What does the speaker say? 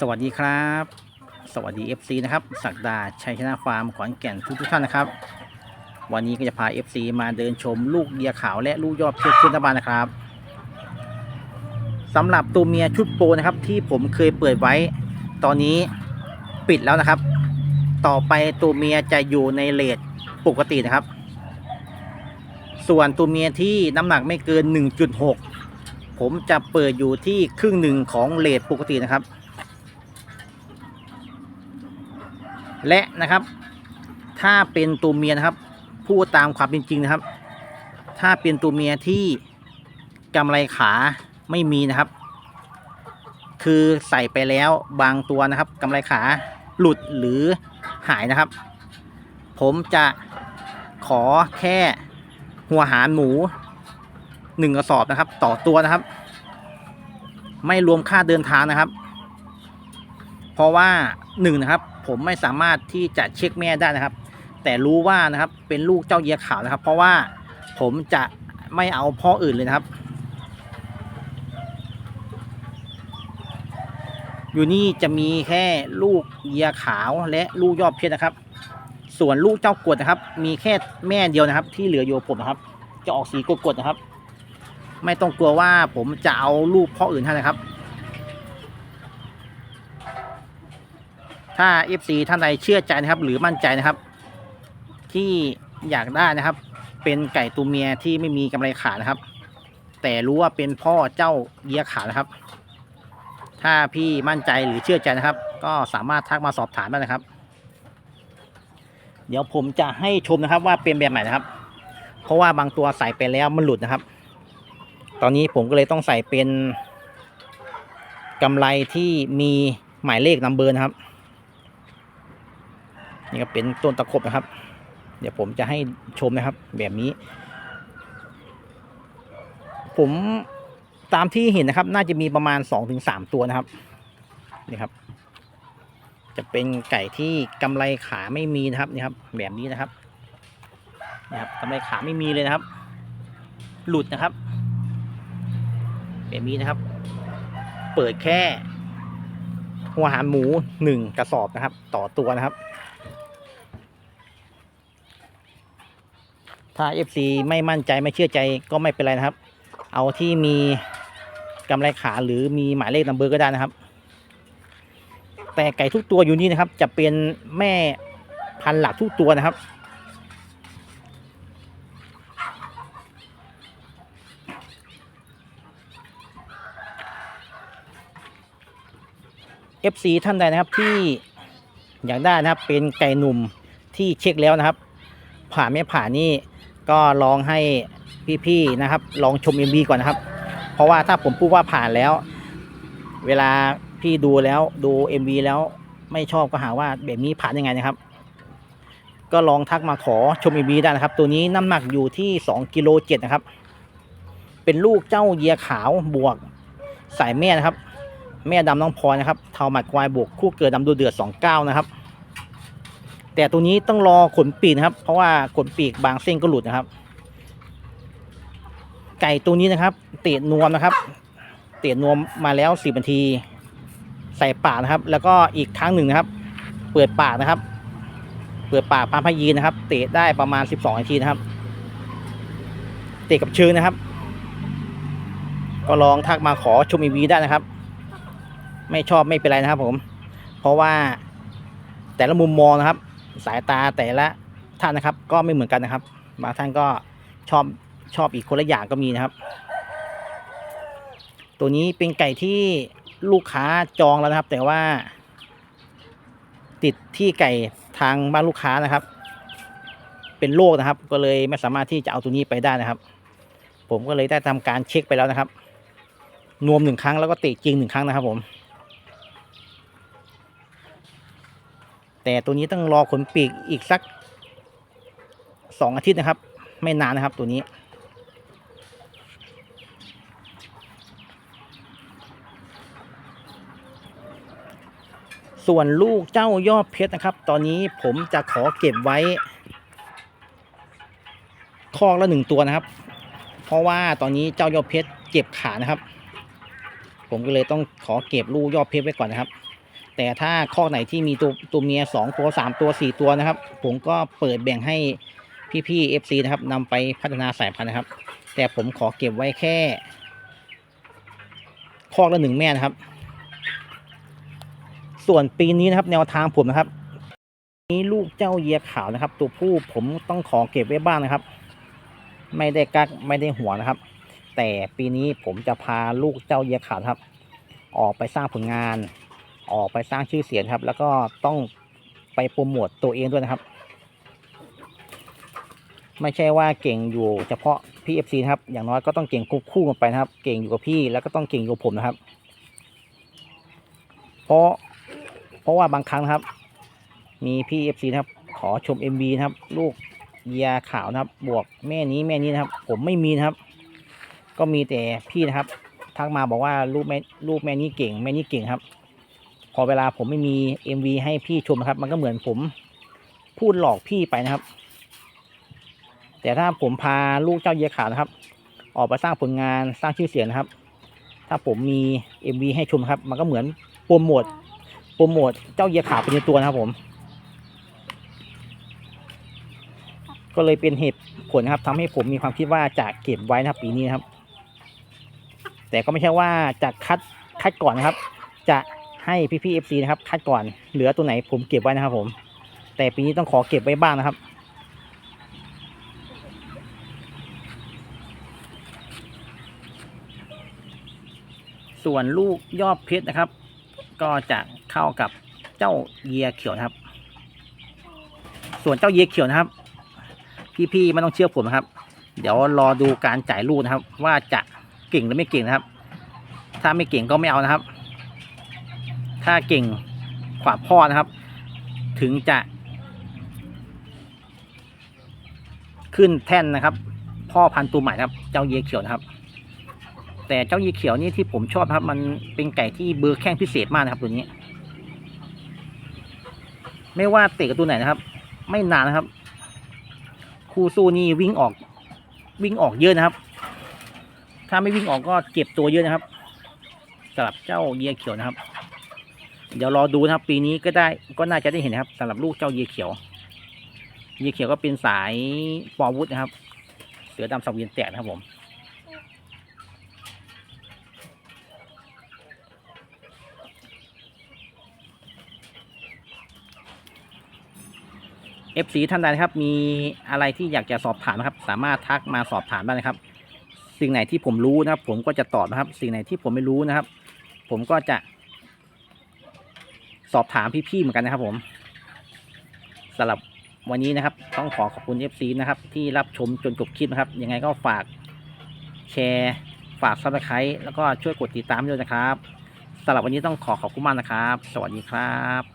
สวัสดีครับ สวัสดี FC นะครับสักดาชัยชนะฟาร์มขอนแก่นทุกทุกท่านนะครับ วันนี้ก็จะพา FC มาเดินชมลูกเดียขาวและลูกยอดเพชรขึ้นตะบานนะครับสำหรับตัวเมียชุดโปรนะครับที่ผมเคยเปิดไว้ ตอนนี้ปิดแล้วนะครับ ต่อไปตัวเมียจะอยู่ในเลทปกตินะครับ ส่วนตัวเมียที่น้ำหนักไม่เกิน 1.6 ผมจะเปิดอยู่ที่ครึ่งหนึ่งของเลทปกตินะครับ และนะครับ ถ้าเป็นตัวเมียนะครับ พูดตามความเป็นจริงนะครับ ถ้าเป็นตัวเมียที่กำไรขาไม่มีนะครับ คือใส่ไปแล้วบางตัวนะครับกำไรขาหลุดหรือหายนะครับ ผมจะขอแค่หัวหารหมูหนึ่งกระสอบนะครับ ต่อตัวนะครับ ไม่รวมค่าเดินทางนะครับ เพราะว่าหนึ่งนะครับ ผมไม่สามารถที่จะเช็คแม่ได้นะครับ แต่รู้ว่านะครับเป็นลูกเจ้าเยียขาวนะครับ เพราะว่าผมจะไม่เอาพ่ออื่นเลยนะครับ อยู่นี่จะมีแค่ลูกเยียขาวและลูกยอดเพชรนะครับ ส่วนลูกเจ้ากวดนะครับ มีแค่แม่เดียวนะครับ ที่เหลืออยู่ผมนะครับ จะออกสีกดๆนะครับ ไม่ต้องกลัวว่าผมจะเอาลูกพ่ออื่นให้นะครับ ถ้า FC ท่านใดเชื่อใจนะครับ หรือมั่นใจนะครับ ที่อยากได้นะครับ เป็นไก่ตัวเมียที่ไม่มีกำไรขานะครับ แต่รู้ว่าเป็นพ่อเจ้าเยียขานะครับ ถ้าพี่มั่นใจหรือเชื่อใจนะครับ ก็สามารถทักมาสอบถามได้นะครับ เดี๋ยวผมจะให้ชมนะครับว่าเป็นแบบไหนนะครับ เพราะว่าบางตัวใส่ไปแล้วมันหลุดนะครับ ตอนนี้ผมก็เลยต้องใส่เป็นกำไรที่มีหมายเลขนัมเบอร์นะครับ นี่ก็เป็นต้นตะขบนะครับ เดี๋ยวผมจะให้ชมนะครับ แบบนี้ ผมตามที่เห็นนะครับ น่าจะมีประมาณ2อถึงสตัวนะครับนี่ครับ จะเป็นไก่ที่กำไรขาไม่มีนะครับนี่ครับ แบบนี้นะครับนี่ครับกำไรขาไม่มีเลยนะครับ หลุดนะครับ แบบนี้นะครับ เปิดแค่หัวหารหมูหนึ่งกระสอบนะครับ ต่อตัวนะครับ ถ้า FC ไม่มั่นใจไม่เชื่อใจก็ไม่เป็นไรนะครับ เอาที่มีกำไรขาหรือมีหมายเลขนัมเบอร์ก็ได้นะครับ แต่ไก่ทุกตัวอยู่นี่นะครับ จะเป็นแม่พันหลักทุกตัวนะครับ FC ท่านใดนะครับที่อยากได้นะครับเป็นไก่หนุ่มที่เช็คแล้วนะครับ ผ่านไม่ผ่านนี่ ก็ลองให้พี่ๆนะครับ ลองชม MV ก่อนนะครับ เพราะว่าถ้าผมพูดว่าผ่านแล้ว เวลาพี่ดูแล้วดู MV แล้วไม่ชอบก็หาว่าแบบนี้ผ่านยังไงนะครับ ก็ลองทักมาขอชม MV ได้นะครับ ตัวนี้น้ำหนักอยู่ที่2กิโลเจ็ดนะครับ เป็นลูกเจ้าเยียขาวบวกสายแม่นะครับ แม่ดำน้องพลอยนะครับเทาหมัดควายบวกคู่เกิดดำดูเดือด29นะครับ แต่ตัวนี้ต้องรอขนปีกนะครับ เพราะว่าขนปีกบางเส้นก็หลุดนะครับ ไก่ตัวนี้นะครับ เตะนวมนะครับ เตะนวมมาแล้วสิบนาที ใส่ปากนะครับ แล้วก็อีกครั้งหนึ่งนะครับ เปิดปากนะครับ เปิดปากพามพยีนะครับ เตะได้ประมาณสิบสองนาทีนะครับ เตะกับเชิงนะครับ ก็ลองทักมาขอชมอีวีได้นะครับ ไม่ชอบไม่เป็นไรนะครับผม เพราะว่าแต่ละมุมมองนะครับ สายตาแต่ละท่านนะครับ ก็ไม่เหมือนกันนะครับบางท่านก็ชอบชอบอีกคนละอย่างก็มีนะครับ ตัวนี้เป็นไก่ที่ลูกค้าจองแล้วนะครับ แต่ว่า ติดที่ไก่ทางบ้านลูกค้านะครับ เป็นโรคนะครับ ก็เลยไม่สามารถที่จะเอาตัวนี้ไปได้นะครับ ผมก็เลยได้ทำการเช็คไปแล้วนะครับ นวมหนึ่งครั้งแล้วก็เตะจริงหนึ่งครั้งนะครับผม แต่ตัวนี้ต้องรอขนปีกอีกสักสองอาทิตย์นะครับ ไม่นานนะครับตัวนี้ ส่วนลูกเจ้ายอดเพชรนะครับ ตอนนี้ผมจะขอเก็บไว้ คอกละหนึ่งตัวนะครับ เพราะว่าตอนนี้เจ้ายอดเพชรเจ็บขานะครับ ผมก็เลยต้องขอเก็บลูกยอดเพชรไว้ก่อนนะครับ แต่ถ้าข้อไหนที่มีตัวตัวเมียสองตัวสามตัวสี่ตัวนะครับ ผมก็เปิดแบ่งให้พี่ๆ FC นะครับนำไปพัฒนาสายพันธุ์นะครับ แต่ผมขอเก็บไว้แค่คอกละหนึ่งแม่นะครับ ส่วนปีนี้นะครับ แนวทางผมนะครับ นี้ลูกเจ้าเยียขาวนะครับ ตัวผู้ผมต้องขอเก็บไว้บ้างนะครับ ไม่ได้กักไม่ได้หัวนะครับ แต่ปีนี้ผมจะพาลูกเจ้าเยียขาวครับ ออกไปสร้างผลงาน ออกไปสร้างชื่อเสียงครับ แล้วก็ต้องไปโปรโมทตัวเองด้วยนะครับ ไม่ใช่ว่าเก่งอยู่เฉพาะพี่เอฟซีนะครับ อย่างน้อยก็ต้องเก่งควบคู่กันไปนะครับ เก่งอยู่กับพี่แล้วก็ต้องเก่งอยู่กับผมนะครับ เพราะเพราะว่าบางครั้งนะครับ มีพี่เอฟซีนะครับ ขอชม MV นะครับ ลูกยียขาวนะครับ บวกแม่นี้แม่นี้นะครับ ผมไม่มีนะครับ ก็มีแต่พี่นะครับทักมาบอกว่าลูกแม่ลูกแม่นี้เก่งแม่นี้เก่งครับ พอเวลาผมไม่มี MV ให้พี่ชมนะครับ มันก็เหมือนผมพูดหลอกพี่ไปนะครับ แต่ถ้าผมพาลูกเจ้าเยียขาวนะครับ ออกไปสร้างผลงานสร้างชื่อเสียงนะครับ ถ้าผมมี MV ให้ชมครับ มันก็เหมือนโปรโมทโปรโมทเจ้าเยียขาวเป็นตัวนะครับผมก็เลยเป็นเหตุผลนะครับทำให้ผมมีความคิดว่าจะเก็บไว้นะครับปีนี้นะครับ แต่ก็ไม่ใช่ว่าจะคัดคัดก่อนนะครับ จะ ให้พี่พี่เอฟซีนะครับ คัดก่อนเหลือตัวไหนผมเก็บไว้นะครับ ผม แต่ปีนี้ต้องขอเก็บไว้บ้างนะครับ ส่วนลูกยอดเพชรนะครับ ก็จะเข้ากับเจ้าเยียเขียวนะครับ ส่วนเจ้าเยียเขียวนะครับ พี่ๆไม่ต้องเชื่อผมนะครับ เดี๋ยวรอดูการจ่ายลูกนะครับ ว่าจะเก่งหรือไม่เก่งนะครับ ถ้าไม่เก่งก็ไม่เอานะครับ ถ้าเก่งกว่าพ่อนะครับ ถึงจะ ขึ้นแท่นนะครับ พ่อพันธุ์ตัวใหม่นะครับ เจ้าเยเขียวนะครับ แต่เจ้าเยเขียวนี่ที่ผมชอบครับ มันเป็นไก่ที่เบอร์แข้งพิเศษมากนะครับตัวนี้ ไม่ว่าเตะกับตัวไหนนะครับ ไม่นานนะครับ คู่สู้นี่วิ่งออก วิ่งออกเยอะนะครับ ถ้าไม่วิ่งออกก็เก็บตัวเยอะนะครับสำหรับเจ้าเยียเขียวนะครับ เดี๋ยวรอดูนะครับ ปีนี้ก็ได้ก็น่าจะได้เห็นนะครับสำหรับลูกเจ้าเยียเขียว เยียเขียวก็เป็นสายปอวุธนะครับ เสือดำสังเวียนแตกนะครับผม FC ท่านใดนะครับ มีอะไรที่อยากจะสอบถามนะครับ สามารถทักมาสอบถามได้นะครับ สิ่งไหนที่ผมรู้นะครับ ผมก็จะตอบนะครับ สิ่งไหนที่ผมไม่รู้นะครับ ผมก็จะ สอบถามพี่ๆเหมือนกันนะครับ ผมสำหรับวันนี้นะครับ ต้องขอขอบคุณเอฟซีนะครับ ที่รับชมจนจบคลิปนะครับ ยังไงก็ฝากแชร์ฝากซับสไครต์แล้วก็ช่วยกดติดตามด้วยนะครับสำหรับวันนี้ต้องขอขอบคุณมากนะครับ สวัสดีครับ